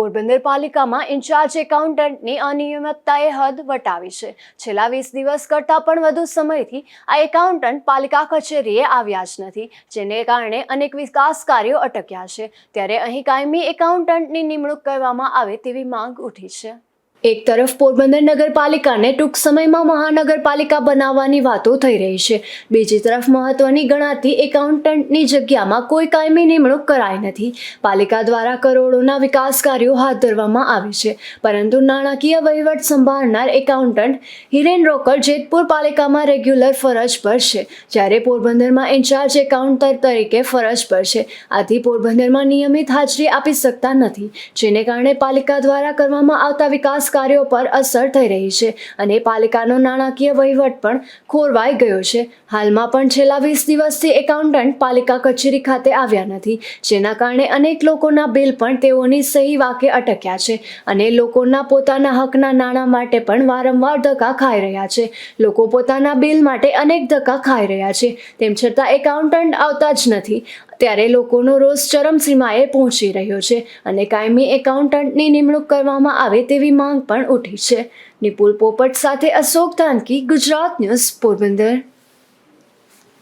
પોરબંદર પાલિકામાં ઇન્ચાર્જ એકાઉન્ટન્ટની અનિયમિતતાએ હદ વટાવી છે. છેલ્લા વીસ દિવસ કરતાં પણ વધુ સમયથી આ એકાઉન્ટન્ટ પાલિકા કચેરીએ આવ્યા જ નથી, જેને કારણે અનેક વિકાસ કાર્યો અટક્યા છે. ત્યારે અહીં કાયમી એકાઉન્ટન્ટની નિમણૂક કરવામાં આવે તેવી માંગ ઉઠી છે. એક તરફ પોરબંદર નગરપાલિકાને ટૂંક સમયમાં મહાનગરપાલિકા બનાવવાની વાતો થઈ રહી છે. બીજી તરફ મહત્વની ગણાતી એકાઉન્ટન્ટની જગ્યામાં કોઈ કાયમી નિમણૂક કરાઈ નથી. પાલિકા દ્વારા કરોડોના વિકાસ કાર્યો હાથ ધરવામાં આવે છે. પરંતુ નાણાકીય વહીવટ સંભાળનાર એકાઉન્ટન્ટ હિરેન રોકર જેતપુર પાલિકામાં રેગ્યુલર ફરજ પર છે, જ્યારે પોરબંદરમાં ઇન્ચાર્જ એકાઉન્ટર તરીકે ફરજ પર છે. આથી પોરબંદરમાં નિયમિત હાજરી આપી શકતા નથી, જેને કારણે પાલિકા દ્વારા કરવામાં આવતા વિકાસ કાર્યો પર અસર થઈ રહી છે અને પાલિકાનો નાણાકીય વહીવટ પણ ખોરવાઈ ગયો છે. હાલમાં પણ છેલ્લા વીસ દિવસથી એકાઉન્ટન્ટ પાલિકા કચેરી ખાતે આવ્યા નથી, જેના કારણે અનેક લોકોના બિલ પણ તેઓની સહી વાકે અટક્યા છે અને લોકોના પોતાના હકના નાણાં માટે પણ વારંવાર ધક્કા ખાઈ રહ્યા છે. લોકો પોતાના બિલ માટે અનેક ધક્કા ખાઈ રહ્યા છે, તેમ છતાં એકાઉન્ટન્ટ આવતા જ નથી. ત્યારે લોકોનો રોષ ચરમસીમાએ પહોંચી રહ્યો છે અને કાયમી એકાઉન્ટન્ટની નિમણૂક કરવામાં આવે તેવી માંગ પણ ઉઠી છે. નિપુલ પોપટ સાથે અશોક ધાનકી, ગુજરાત ન્યૂઝ પોરબંદર.